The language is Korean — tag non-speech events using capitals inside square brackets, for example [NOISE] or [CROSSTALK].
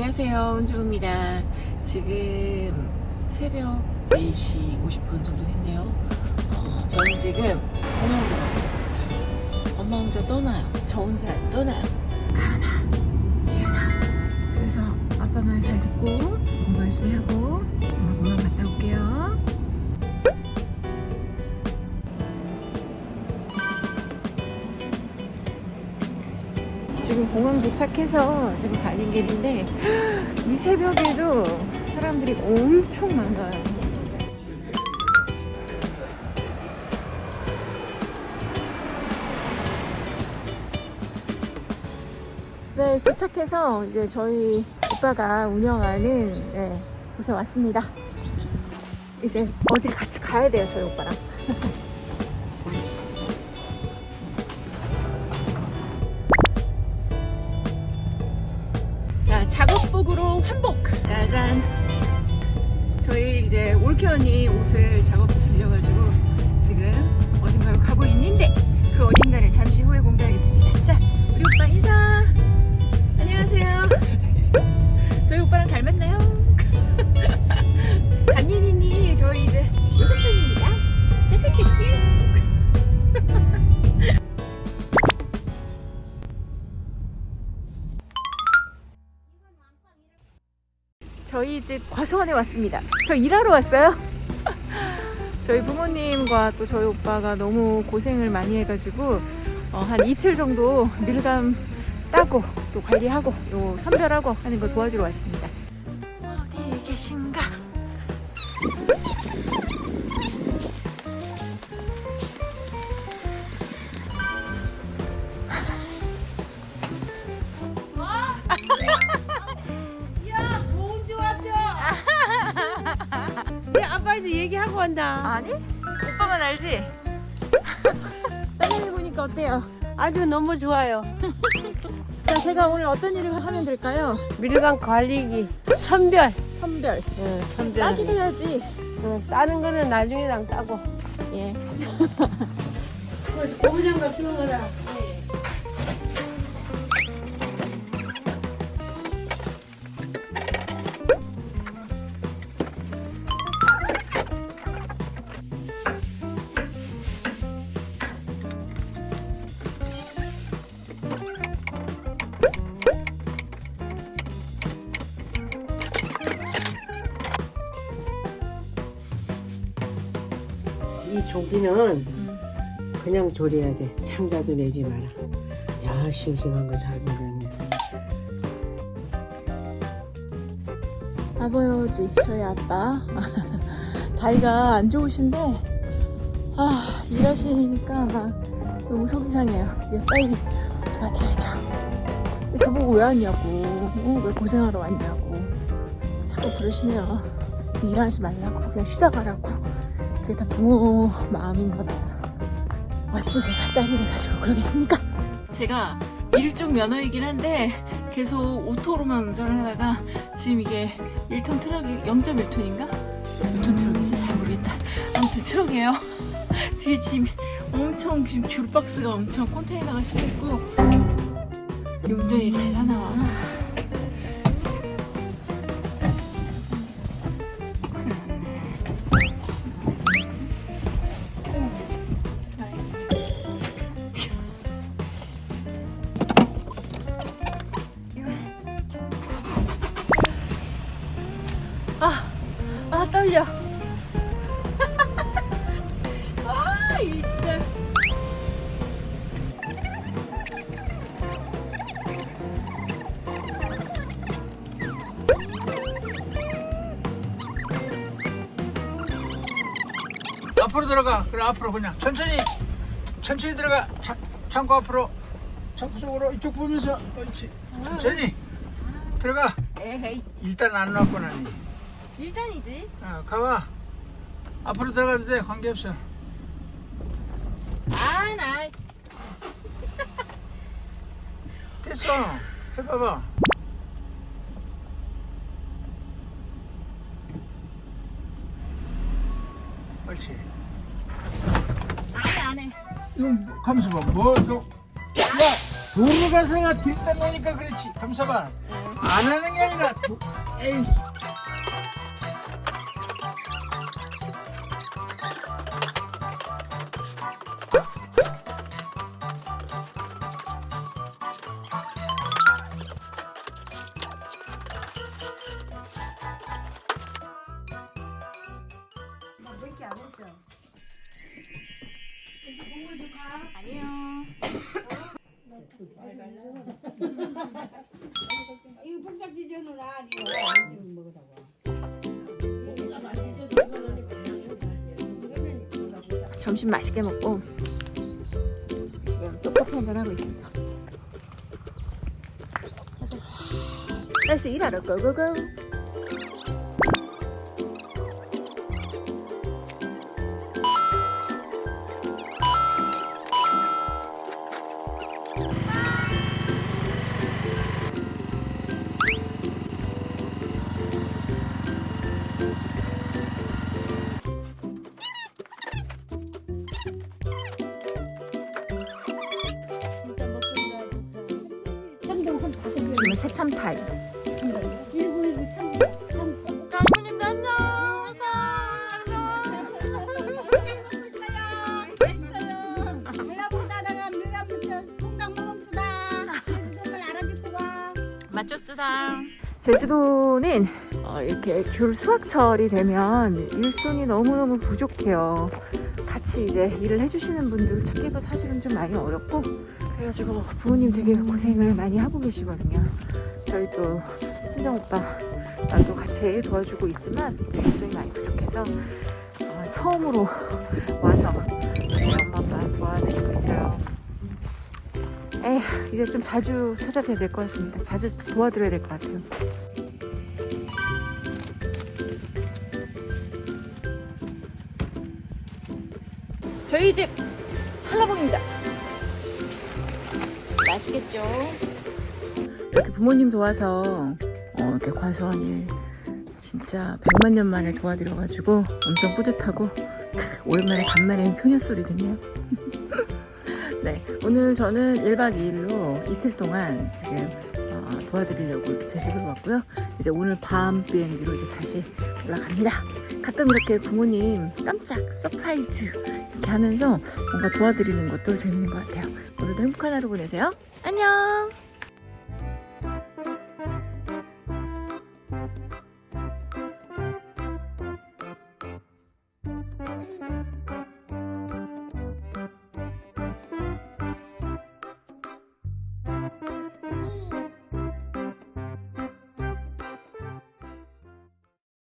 안녕하세요. 은주입니다. 지금 새벽 4시 50분 정도 됐네요. 어, 저는 지금 공항으로 가고 있습니다. 엄마 혼자 떠나요. 저 혼자 안 떠나요. 가나, 예나. 그래서 아빠 말 잘 듣고 공부 열심히 하고 지금 공항 도착해서 지금 가는 길인데 이 새벽에도 사람들이 엄청 많아요. 네, 도착해서 이제 저희 오빠가 운영하는 네, 곳에 왔습니다. 이제 어디 같이 가야 돼요, 저희 오빠랑. [LAUGHS] 환복. 짜잔. 저희 이제 올케언이 옷을 작 저희 집 과수원에 왔습니다. 저 일하러 왔어요. [LAUGHS] 저희 부모님과 또 저희 오빠가 너무 고생을 많이 해가지고 어, 한 이틀 정도 밀감 따고 또 관리하고 또 선별하고 하는 거 도와주러 왔습니다. 어디 계신가? 간다. 아니? 오빠만 알지? [LAUGHS] 따님이 보니까 어때요? 아주 너무 좋아요. [LAUGHS] 자, 제가 오늘 어떤 일을 하면 될까요? 밀감 관리기, 선별. 선별. 응, 선별. 따기도 해야지. 응, 따는 거는 나중에랑 따고. 예. [LAUGHS] 고무장갑 끼워라. 조기는 그냥 조려야 돼. 창자도 내지 마라. 야, 싱싱한 거 잘 먹었네. 아버지, 저희 아빠. [LAUGHS] 다리가 안 좋으신데, 아, 일하시니까 막 너무 속이 상해요. 빨리 도와드려야죠. 저보고 왜 왔냐고, 어, 왜 고생하러 왔냐고. 자꾸 그러시네요. 일하지 말라고, 그냥 쉬다 가라고. 그게 다 부모 마음인가 봐요. 어찌 제가 딸이 돼가지고 그러겠습니까? 제가 일종 면허이긴 한데 계속 오토로만 운전을 하다가 지금 이게 1톤 트럭이 0.1톤인가? 6톤 트럭이지? 잘 모르겠다. 아무튼 트럭이에요. [LAUGHS] 뒤에 지금 엄청 지금 귤박스가 엄청 컨테이너가 실려 있고 운전이 잘 나나와. 떨려. [LAUGHS] 아, 이 진짜. 앞으로 들어가. 그래 앞으로 그냥 천천히 천천히 들어가. 차, 창고 앞으로 창고 속으로 이쪽 보면서 그렇지. 천천히 들어가. 에헤이, 일단 안 나왔구나. 니. 일단이지. 어, 가봐. 앞으로 들어가도 돼. 관계 없어. 아, 나. [LAUGHS] 됐어. 해봐봐. 옳지. 안해, 안 해. 이거 뭐- 감사 봐. 뭐, 너, 야, 도로 가서가 나니까 그렇지. 감사 봐. 안 하는 게 아니라 도- 에이 이거 풍짝 찢어놓으라 점심 맛있게 먹고 지금 또 커피 한잔 하고 있습니다. 다시 일하러 고고고. 제주도는 어, 이렇게 귤 수확철이 되면 일손이 너무너무 부족해요. 같이 이제 일을 해주시는 분들 찾기도 사실은 좀 많이 어렵고 그래가지고 부모님 되게 고생을 많이 하고 계시거든요. 저희 또 친정 오빠 나도 같이 도와주고 있지만 일손이 많이 부족해서 어, 처음으로 와서 저희 엄마 아빠 도와드리고 있어요. 에휴, 이제 좀 자주 찾아뵈야 될 것 같습니다. 자주 도와드려야 될 것 같아요. 저희 집 한라봉입니다. 맛있겠죠? 이렇게 부모님 도와서 어, 이렇게 과소한 일 진짜 100만 년 만에 도와드려가지고 엄청 뿌듯하고 크, 오랜만에 간만에 효녀 소리 듣네요. [LAUGHS] 네, 오늘 저는 1박 2일로 이틀 동안 지금 어, 도와드리려고 이렇게 제주도로 왔고요. 이제 오늘 밤 비행기로 이제 다시 올라갑니다. 가끔 이렇게 부모님 깜짝 서프라이즈 이렇게 하면서 뭔가 도와드리는 것도 재밌는 것 같아요. 오늘도 행복한 하루 보내세요. 안녕!